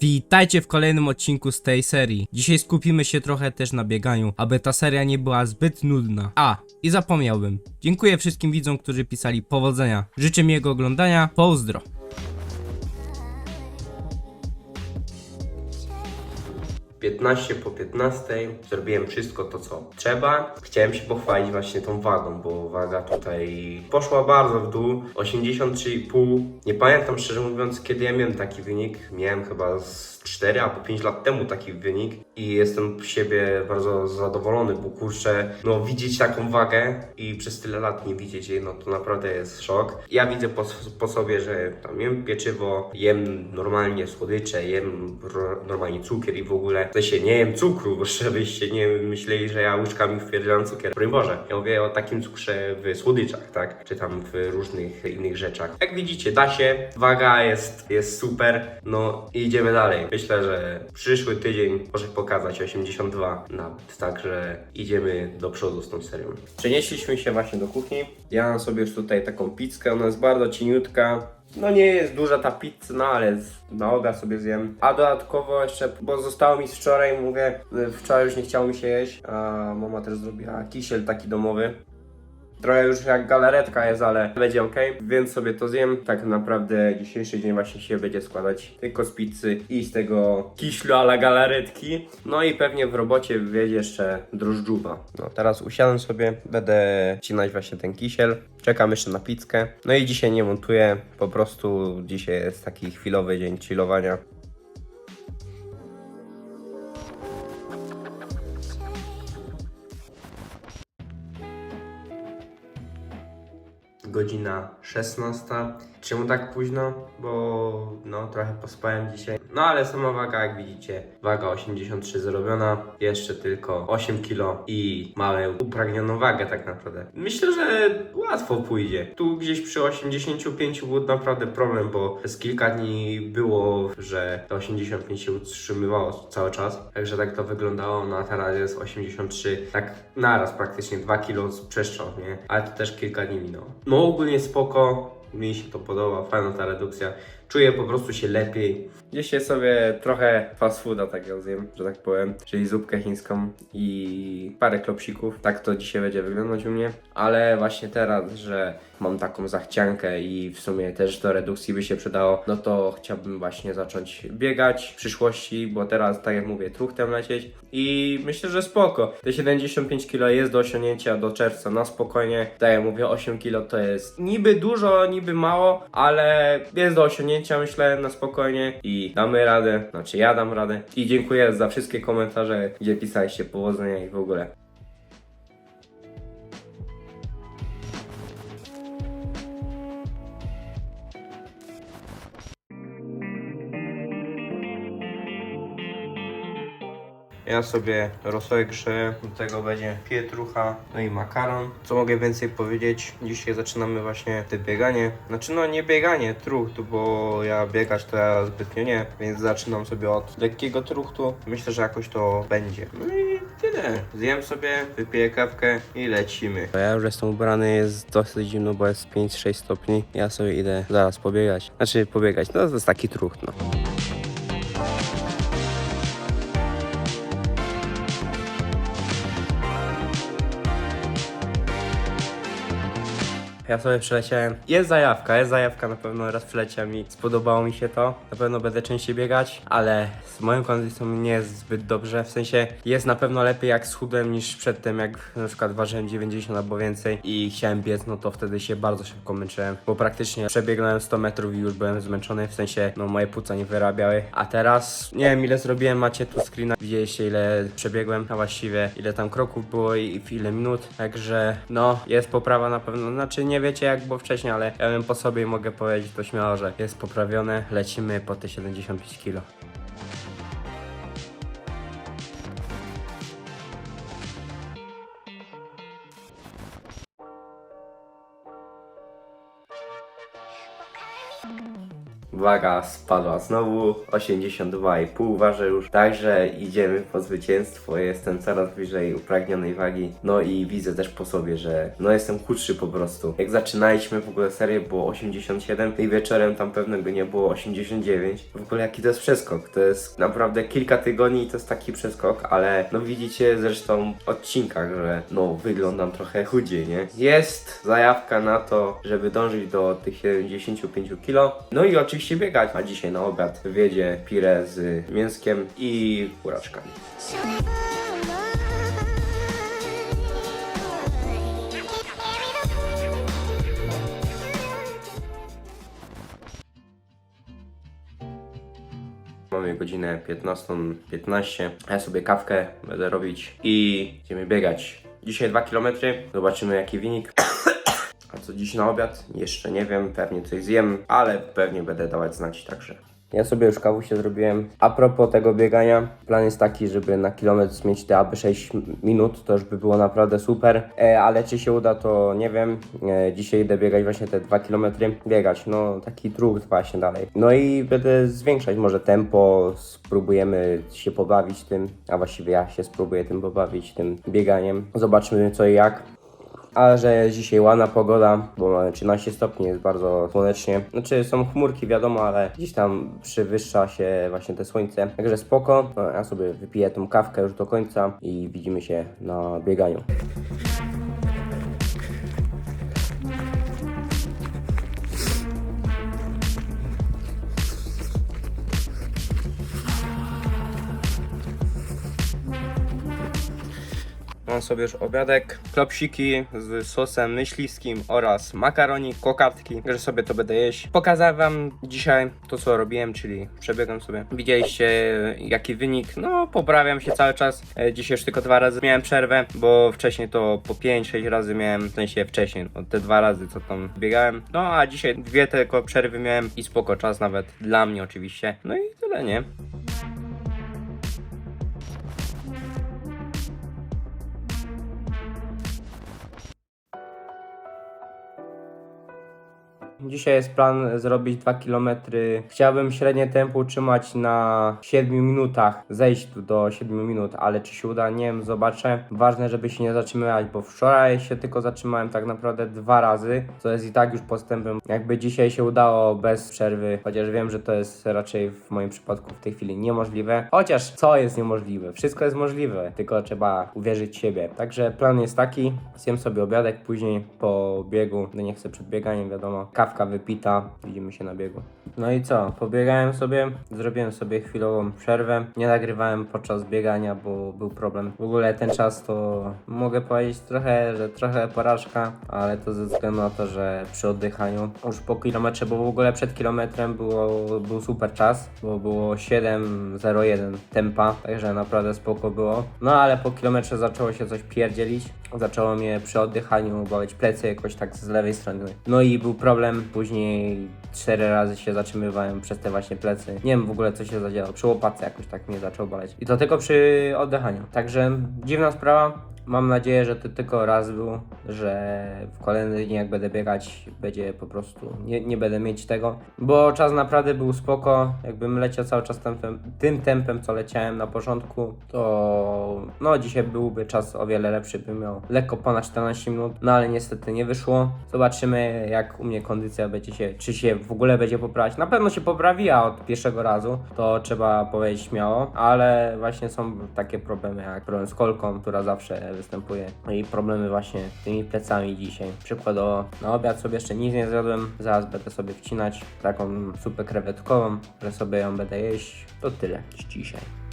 Witajcie w kolejnym odcinku z tej serii. Dzisiaj skupimy się trochę też na bieganiu, aby ta seria nie była zbyt nudna. A, i zapomniałbym. Dziękuję wszystkim widzom, którzy pisali powodzenia. Życzę miłego oglądania. Pozdro. Piętnaście po 15 zrobiłem wszystko to, co trzeba. Chciałem się pochwalić właśnie tą wagą, bo waga tutaj poszła bardzo w dół. 83,5. Nie pamiętam szczerze mówiąc, kiedy ja miałem taki wynik. Miałem chyba z 4 albo 5 lat temu taki wynik i jestem z siebie bardzo zadowolony, bo kurczę, no widzieć taką wagę i przez tyle lat nie widzieć jej, no to naprawdę jest szok. Ja widzę po, po sobie, że tam jem pieczywo, jem normalnie słodycze, jem normalnie cukier i w ogóle w sensie nie jem cukru, bo żebyście nie myśleli, że ja łyżkami wpierdzam cukier. Broń Boże, ja mówię o takim cukrze w słodyczach, tak? Czy tam w różnych innych rzeczach. Jak widzicie, da się, waga jest, jest super, no i idziemy dalej. Myślę, że przyszły tydzień może pokazać 82 nawet, także idziemy do przodu z tą serią. Przenieśliśmy się właśnie do kuchni. Ja mam sobie już tutaj taką pizzkę, ona jest bardzo cieniutka. No nie jest duża ta pizza, no ale z naoga sobie zjem. A dodatkowo jeszcze, bo zostało mi z wczoraj, mówię, y, wczoraj już nie chciało mi się jeść, a mama też zrobiła kisiel taki domowy. Trochę już jak galaretka jest, ale będzie ok, więc sobie to zjem. Tak naprawdę dzisiejszy dzień właśnie się będzie składać tylko z pizzy i z tego kiślu a la galaretki. No i pewnie w robocie wjedzie jeszcze drożdżuwa. No teraz usiadłem sobie, będę cinać właśnie ten kisiel. Czekam jeszcze na pizzkę. No i dzisiaj nie montuję, po prostu dzisiaj jest taki chwilowy dzień chillowania. Godzina 16. Czemu tak późno? Bo no trochę pospałem dzisiaj. No ale sama waga, jak widzicie, waga 83 zrobiona, jeszcze tylko 8 kg i mamy upragnioną wagę tak naprawdę. Myślę, że łatwo pójdzie. Tu gdzieś przy 85 był naprawdę problem, bo przez kilka dni było, że to 85 się utrzymywało cały czas. Także tak to wyglądało, no a teraz jest 83, tak naraz praktycznie 2 kg z przestrzał, nie? Ale to też kilka dni minęło. No ogólnie spoko, mi się to podoba, fajna ta redukcja. Czuję po prostu się lepiej. Dzisiaj sobie trochę fast fooda takiego zjem, że tak powiem, czyli zupkę chińską i parę klopsików. Tak to dzisiaj będzie wyglądać u mnie. Ale właśnie teraz, że mam taką zachciankę i w sumie też do redukcji by się przydało, no to chciałbym właśnie zacząć biegać w przyszłości, bo teraz, tak jak mówię, truchtem lecieć i myślę, że spoko. Te 75 kg jest do osiągnięcia do czerwca na spokojnie. Tak jak mówię, 8 kg to jest niby dużo, niby mało, ale jest do osiągnięcia, myślę, na spokojnie i damy radę, znaczy ja dam radę. I dziękuję za wszystkie komentarze, gdzie pisaliście powodzenia i w ogóle. Ja sobie rosołek grzeję, do tego będzie pietrucha, no i makaron. Co mogę więcej powiedzieć? Dzisiaj zaczynamy właśnie te bieganie. Znaczy no nie bieganie, trucht, bo ja biegać ja zbytnio nie, więc zaczynam sobie od lekkiego truchtu. Myślę, że jakoś to będzie. No i tyle. Zjem sobie, wypiję kawkę i lecimy. Ja już jestem ubrany, jest dosyć zimno, bo jest 5-6 stopni. Ja sobie idę zaraz pobiegać. Znaczy pobiegać, no to jest taki trucht, no. Ja sobie przeleciałem. Jest zajawka, jest zajawka na pewno raz przeleciałem i spodobało mi się to. Na pewno będę częściej biegać, ale z moją kondycją nie jest zbyt dobrze. W sensie jest na pewno lepiej jak schudłem niż przedtem, jak na przykład ważyłem 90 albo więcej i chciałem biec, no to wtedy się bardzo szybko męczyłem, bo praktycznie przebiegnąłem 100 metrów i już byłem zmęczony, w sensie no moje płuca nie wyrabiały. A teraz nie wiem ile zrobiłem, macie tu screena, widzieliście ile przebiegłem, a właściwie ile tam kroków było i w ile minut, także no jest poprawa na pewno, znaczy nie wiecie jak było wcześniej, ale ja wiem po sobie i mogę powiedzieć to śmiało, że jest poprawione, lecimy po te 75 kg. Waga spadła znowu, 82,5 ważę już, także idziemy po zwycięstwo, jestem coraz bliżej upragnionej wagi, no i widzę też po sobie, że no jestem chudszy po prostu. Jak zaczynaliśmy w ogóle serię było 87 i wieczorem tam pewnego nie było 89. W ogóle jaki to jest przeskok, to jest naprawdę kilka tygodni i to jest taki przeskok, ale no widzicie zresztą w odcinkach, że no wyglądam trochę chudziej, nie? Jest zajawka na to, żeby dążyć do tych 75 kg. No i oczywiście biegać. A dzisiaj na obiad wiedzie pire z mięskiem i buraczkami. Mamy godzinę 15.15. Ja sobie kawkę będę robić i idziemy biegać. Dzisiaj 2 km. Zobaczymy jaki wynik. Co dziś na obiad? Jeszcze nie wiem, pewnie coś zjem, ale pewnie będę dawać znać także. Ja sobie już kawusie zrobiłem. A propos tego biegania, plan jest taki, żeby na kilometr mieć te aby 6 minut, to już by było naprawdę super. E, ale czy się uda, to nie wiem. E, dzisiaj idę biegać właśnie te 2 km. Biegać, no taki truch właśnie dalej. No i będę zwiększać może tempo, spróbujemy się pobawić tym, a właściwie ja się spróbuję tym pobawić, tym bieganiem. Zobaczmy co i jak. Ale że jest dzisiaj ładna pogoda, bo mamy 13 stopni, jest bardzo słonecznie. Znaczy są chmurki wiadomo, ale gdzieś tam przewyższa się właśnie te słońce. Także spoko. No, ja sobie wypiję tą kawkę już do końca i widzimy się na bieganiu. Mam sobie już obiadek, klopsiki z sosem myśliwskim oraz makaronik, kokardki, że sobie to będę jeść. Pokazałem wam dzisiaj to, co robiłem, czyli przebiegam sobie. Widzieliście jaki wynik, no poprawiam się cały czas. E, Dzisiaj już tylko dwa razy miałem przerwę, bo wcześniej to po 5-6 razy miałem, w sensie wcześniej, no, te dwa razy co tam biegałem. No a dzisiaj dwie tylko przerwy miałem i spoko czas nawet dla mnie oczywiście. No i tyle, nie? Dzisiaj jest plan zrobić 2 km. Chciałbym średnie tempo utrzymać na 7 minutach, zejść tu do 7 minut, ale czy się uda, nie wiem, zobaczę. Ważne, żeby się nie zatrzymywać, bo wczoraj się tylko zatrzymałem tak naprawdę dwa razy, co jest i tak już postępem. Jakby dzisiaj się udało bez przerwy, chociaż wiem, że to jest raczej w moim przypadku w tej chwili niemożliwe. Chociaż co jest niemożliwe? Wszystko jest możliwe, tylko trzeba uwierzyć siebie. Także plan jest taki, zjem sobie obiadek, później po biegu, no nie chcę przed bieganiem, wiadomo, kawka wypita, widzimy się na biegu. No i co, pobiegałem sobie, zrobiłem sobie chwilową przerwę, nie nagrywałem podczas biegania, bo był problem. W ogóle ten czas to mogę powiedzieć trochę, że trochę porażka, ale to ze względu na to, że przy oddychaniu już po kilometrze, bo w ogóle przed kilometrem było, był super czas, bo było 7.01 tempa, także naprawdę spoko było. No ale po kilometrze zaczęło się coś pierdzielić, zaczęło mnie przy oddychaniu boleć plecy jakoś tak z lewej strony. No i był problem, później cztery razy się zatrzymywałem przez te właśnie plecy. Nie wiem w ogóle co się zadziało, przy łopatce jakoś tak mnie zaczęło boleć. I to tylko przy oddychaniu. Także dziwna sprawa. Mam nadzieję, że to tylko raz był, że w kolejny dzień jak będę biegać, będzie po prostu, nie, nie będę mieć tego, bo czas naprawdę był spoko, jakbym leciał cały czas tempem, tym tempem, co leciałem na początku, to no dzisiaj byłby czas o wiele lepszy, bym miał lekko ponad 14 minut, no ale niestety nie wyszło. Zobaczymy jak u mnie kondycja będzie się, czy się w ogóle będzie poprawiać. Na pewno się poprawiła od pierwszego razu, to trzeba powiedzieć śmiało, ale właśnie są takie problemy jak problem z kolką, która zawsze występuje No i problemy właśnie z tymi plecami dzisiaj. Przykładowo na obiad sobie jeszcze nic nie zjadłem, zaraz będę sobie wcinać taką supę krewetkową, że sobie ją będę jeść. To tyle z dzisiaj.